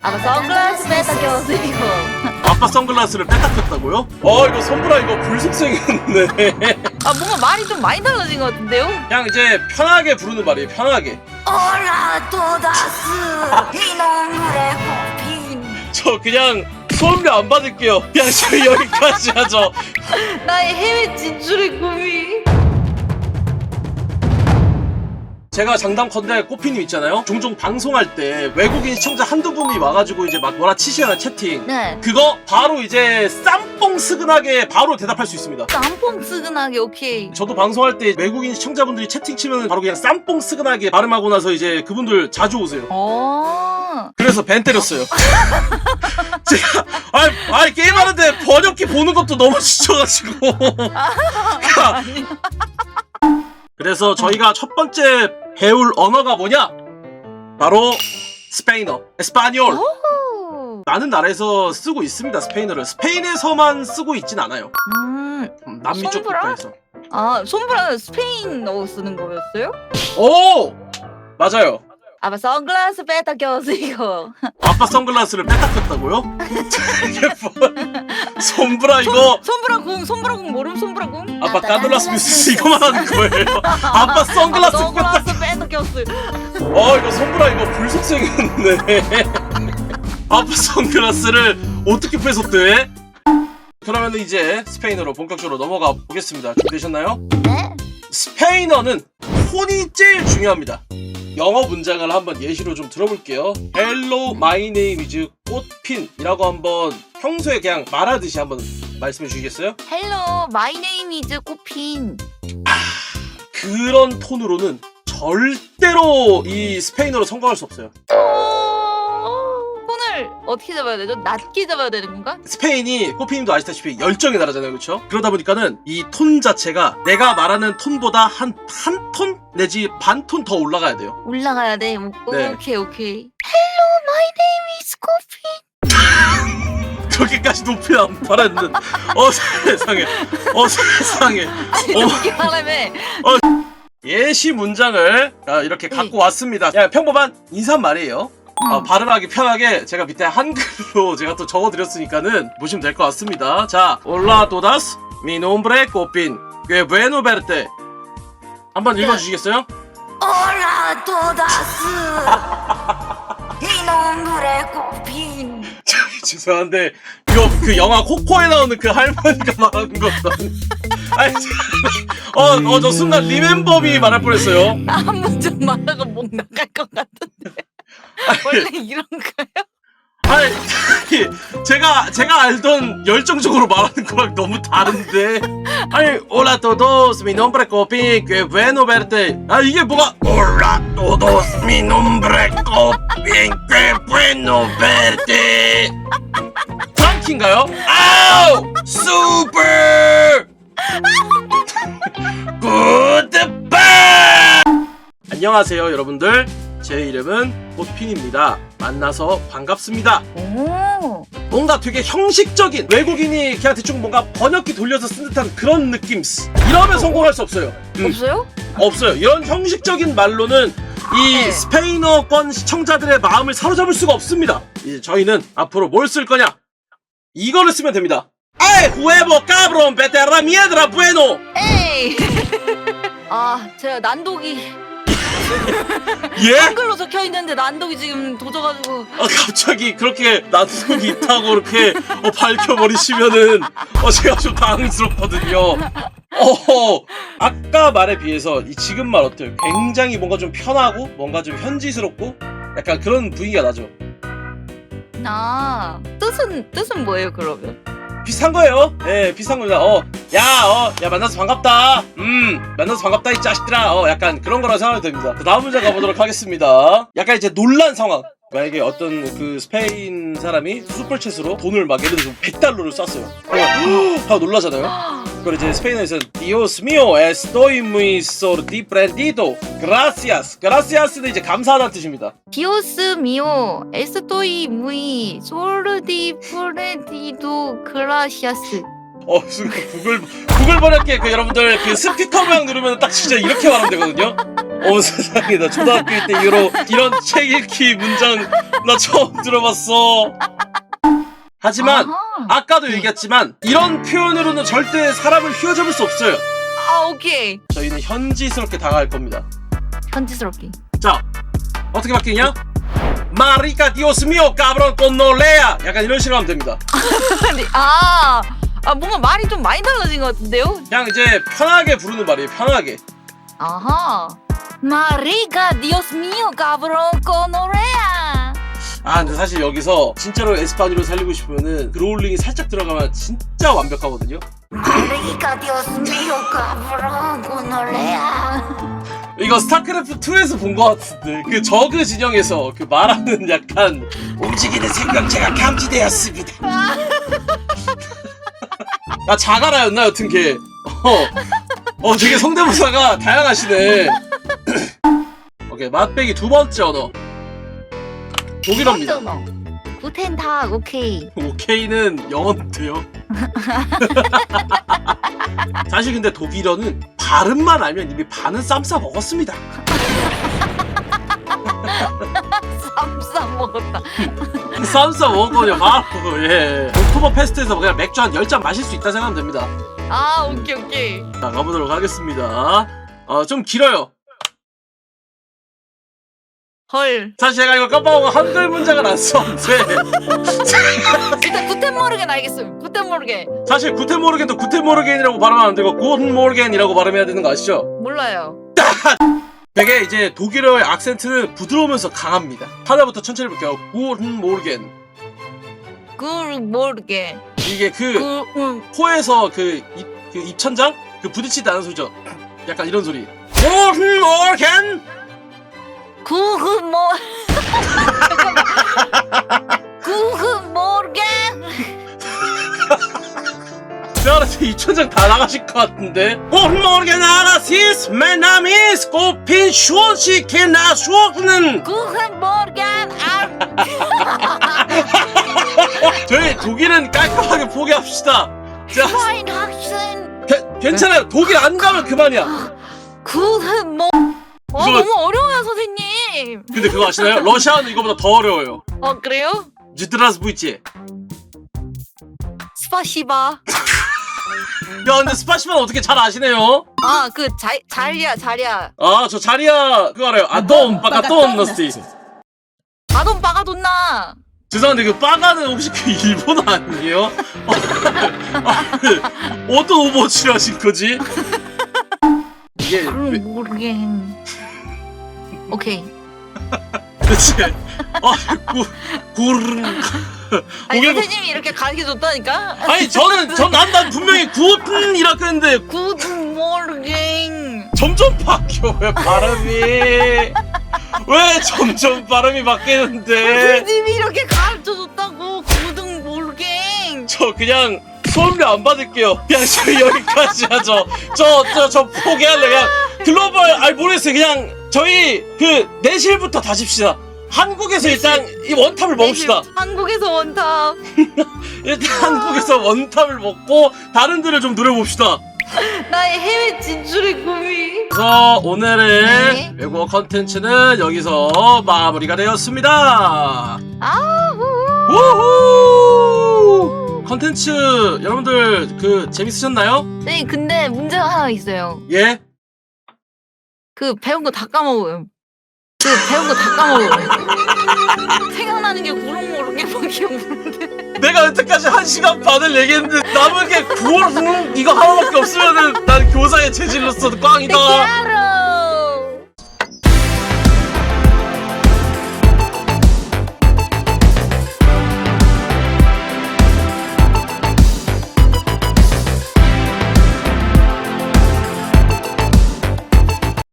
아빠 선글라스 뺐다 껴가지고. 아빠 선글라스를 뺐다 꼈다고요? 아 이거 선브라 이거 불속생이었네 아 뭔가 말이 좀 많이 달라진 것 같은데요? 그냥 이제 편하게 부르는 말이에요 편하게. 오라 도다스. 이놈의 호핀 저 그냥 수업료 안 받을게요. 그냥 저희 여기까지 하죠. 나의 해외 진출의 꿈이 제가 장담컨대 꼬피님 있잖아요? 종종 방송할 때 외국인 시청자 한두 분이 와가지고 이제 막 뭐라 치시잖아요 채팅. 네. 그거 바로 이제 쌈뽕 스근하게 바로 대답할 수 있습니다. 짬뽕 스근하게 오케이. 저도 방송할 때 외국인 시청자분들이 채팅 치면 바로 그냥 쌈뽕 스근하게 발음하고 나서 이제 그분들 자주 오세요. 어. 그래서 벤 때렸어요. 제가 아이, 아이 게임하는데 번역기 보는 것도 너무 지쳐가지고. 아니. 그래서 저희가 첫 번째 배울 언어가 뭐냐? 바로 스페인어, 에스파뇰. 오. 많은 나라에서 쓰고 있습니다. 스페인어를 스페인에서만 쓰고 있진 않아요. 음, 음, 남미 쪽 손브라? 국가에서. 아 손브라는 스페인어 쓰는 거였어요? 오 맞아요. 아마 선글라스 메타 교수이고 아빠 선글라스를 뺐다 꼈다고요? 이게 뭐 손브라 이거 손브라 궁 손브라 궁 모름 손브라 궁 아빠 까돌라스 뮤스 이거만 하는 거예요. 아빠 선글라스 뺐다 선글라스 메타 교수 어 이거 선브라 이거 불속성이었네 아빠 선글라스를 어떻게 뺏었대? 그러면 이제 스페인어로 본격적으로 넘어가 보겠습니다 준비되셨나요? 네? 스페인어는 톤이 제일 중요합니다 영어 문장을 한번 예시로 좀 들어볼게요. Hello, my name is 꽃핀이라고 한번 평소에 그냥 말하듯이 한번 말씀해 주시겠어요? 헬로 마이 네임 이즈 꽃핀. 그런 톤으로는 절대로 이 스페인어로 성공할 수 없어요. 톤을 어떻게 잡아야 되죠? 낮게 잡아야 되는 건가? 스페인이 꼬피님도 아시다시피 열정의 나라잖아요, 그렇죠? 그러다 보니까는 이 톤 자체가 내가 말하는 톤보다 한 한 톤 내지 반 톤 더 올라가야 돼요. 올라가야 돼. 오, 네. 오케이 오케이. 헬로 마이 네임 이즈 꽃핀. 그렇게까지 높이 안 바랐는데, 어 세상에, 어 세상에. 아니 어. 바람에 예시 문장을 아, 이렇게 갖고 왔습니다. 그냥 평범한 인사말이에요. 어, 어, 발음하기 편하게 제가 밑에 한글로 제가 또 적어드렸으니까는 보시면 될 것 같습니다. 자, 올라 도다스 미 놈브레 꽃빈 꽤 베노베르테 한번 네. 읽어주시겠어요? 올라 도다스 이 놈들의 꽃핀 죄송한데 이거 그 영화 코코에 나오는 그 할머니가 말하는 것도 아니- 아니 어, 어 순간 리멤버미 말할 뻔했어요. 한번 좀 말하고 목 나갈 것 같아. 원래 이런가요? 아니 제가 제가 알던 열정적으로 말하는 거랑 너무 다른데. 아니 올라 todos mi nombre copin que bueno verte. 아 이게 뭐가? 올라 todos mi nombre copin que bueno verte. 프랑키인가요? 아우 슈퍼 굿바이 안녕하세요 여러분들 제 이름은 꽃핀입니다. 만나서 반갑습니다. 오. 뭔가 되게 형식적인 외국인이 그냥 대충 뭔가 번역기 돌려서 쓴 듯한 그런 느낌. 이러면 성공할 수 없어요. 음, 없어요? 없어요. 이런 형식적인 말로는 이 네. 스페인어권 시청자들의 마음을 사로잡을 수가 없습니다. 이제 저희는 앞으로 뭘 쓸 거냐? 이거를 쓰면 됩니다. 아이 huevo cabrón vete a la mierda bueno. 에이. 아 제가 난독이 예? 한글로 적혀 있는데 난독이 지금 도져가지고 아, 갑자기 그렇게 나두기 있다고 이렇게 어, 밝혀버리시면은 어, 제가 좀 당황스럽거든요. 어, 아까 말에 비해서 이 지금 말 어때요? 굉장히 뭔가 좀 편하고 뭔가 좀 현지스럽고 약간 그런 분위기가 나죠. 아 뜻은 뜻은 뭐예요 그러면? 비슷한 거예요. 예, 비슷한 겁니다. 어, 야, 어, 야 만나서 반갑다. 음, 만나서 반갑다 이 자식들아. 어, 약간 그런 거라 생각이 됩니다. 그 다음 문제 가보도록 하겠습니다. 약간 이제 놀란 상황. 만약에 어떤 그 스페인 사람이 슈퍼챗으로 돈을 막 예를 들어서 100달러를 쐈어요. 그러면 하고 놀라잖아요. 그걸 이제 스페인어에서는 Dios mío, estoy muy sorprendido. Gracias. Gracias는 이제 감사하다는 뜻입니다. 디오스 미오 에스토이 무이 소르디 프레디도 그라시아스 어, 순간 구글 구글 번역기 그 여러분들 그 스피커 모양 누르면 딱 진짜 이렇게 말하면 되거든요. 어 세상에 나 초등학교 때 이후로 이런 책 읽기 문장 나 처음 들어봤어. 하지만. 아까도 얘기했지만 이런 표현으로는 절대 사람을 휘어잡을 수 없어요. 아 오케이. 저희는 현지스럽게 다가갈 겁니다. 현지스럽게. 자, 어떻게 바뀌냐? 마리카 디오스미오 까브론 꽃놀레야 약간 이런 식으로 하면 됩니다. 아니, 아, 아 뭔가 말이 좀 많이 달라진 것 같은데요? 그냥 이제 편하게 부르는 말이에요. 편하게. 아하. 마리가 디오스 미오 가브론 코노레아. 아 근데 사실 여기서 진짜로 에스파니로 살리고 싶으면은 그로울링이 살짝 들어가면 진짜 완벽하거든요. Marica, Dios mío, cabrón, gonorrea. 이거 스타크래프트 2에서 본 것 같은데 그 저그 진영에서 그 말하는 약간 움직이는 생명체가 감지되었습니다. 나 자가라였나 여튼 걔. 어, 어 되게 성대모사가 다양하시네. 오케이 맛배기 두 번째 언어 독일어입니다. 구텐탁 오케이. 오케이는 영어인데요. 사실 근데 독일어는 발음만 알면 이미 반은 쌈싸 먹었습니다. 쌈쌈 먹었다. 쌈싸 먹었거든요, 바로. 예. oktober 페스트에서 그냥 맥주 한 10잔 마실 수 있다 생각하면 됩니다. 아 오케이 오케이. 자, 가보도록 하겠습니다. 어, 좀 길어요. 헐. 사실 제가 이거 깜빡하고 한글 문장을 안 썼는데, 일단 구텐 모르겐 알겠어요. 구텐 모르겐. 사실 구텐모르겐도 구텐모르겐이라고 발음하면 안 되고, 구텐모르겐이라고 발음해야 되는 거 아시죠? 몰라요. 되게 이제 독일어의 악센트는 부드러우면서 강합니다. 하나부터 천천히 볼게요. 구텐모르겐. 그 모르겐. 이게 그, 그 음. 코에서 그, 입, 그 입천장? 그 부딪히지 않는 소리죠. 약간 이런 소리. 구텐모르겐! 구그 모. 구그 모르겐. 저한테 입천장 다 나가실 것 같은데. 구텐모르겐 아라시스 메나미스 고핀 슈원시케나 슈워는 구그 모르겐. 아. 저희 독일은 깔끔하게 포기합시다. 자, 파인 학생. 괜- 괜찮아요. 독일 안 가면 그만이야. 구그 모. 어 이거- 너무 어려워요 선생님. 근데 그거 아시나요? 러시아는 이거보다 더 어려워요. 어 그래요? 지드라스 부이치. 스파시바. 야, 근데 스파시만 어떻게 잘 아시네요? 아그 자리야 자리야. 아, 저 자리야 그거 알아요. 아톰, 빠까톰 너스티. 아돈 빠가 돈나. 죄송한데 그 빠가는 혹시 그 일본어 아니에요? 아, 그 어떤 오버워치를 하신 거지? 이게 음, 왜- 모르겐. 오케이. 대체 아, 구, 구르르 아니 선생님이 이렇게 가르쳐 줬다니까. 아니 저는 전난 분명히 구이라고 했는데 구드 모르겐. 점점 바뀌어요 발음이. 왜 점점 발음이 바뀌는데? 선생님이 이렇게 가르쳐 줬다고 구드 모르겐. 저 그냥 수업료 안 받을게요. 그냥 저 여기까지 하죠. 저 저 저 포기할래. 그냥 글로벌 아니 모르겠어요. 그냥 저희 그 내실부터 다십시다 한국에서 일단 이 원탑을 먹읍시다 한국에서 원탑. 일단 한국에서 원탑을 먹고 다른 데를 좀 노려봅시다 나의 해외 진출의 꿈이. 그래서 오늘의 네. 외국어 컨텐츠는 여기서 마무리가 되었습니다 아우. 우후! 컨텐츠 여러분들 그 재밌으셨나요? 네, 근데 문제가 하나 있어요. 예? 그 배운 거 다 까먹어요. 그 배운 거 다 까먹어요. 생각나는 게 모르게밖에 없는데. 내가 여태까지 한 시간 반을 얘기했는데 남은 게 9월 후 이거 하나밖에 없으면은 난 교사의 재질로서 꽝이다.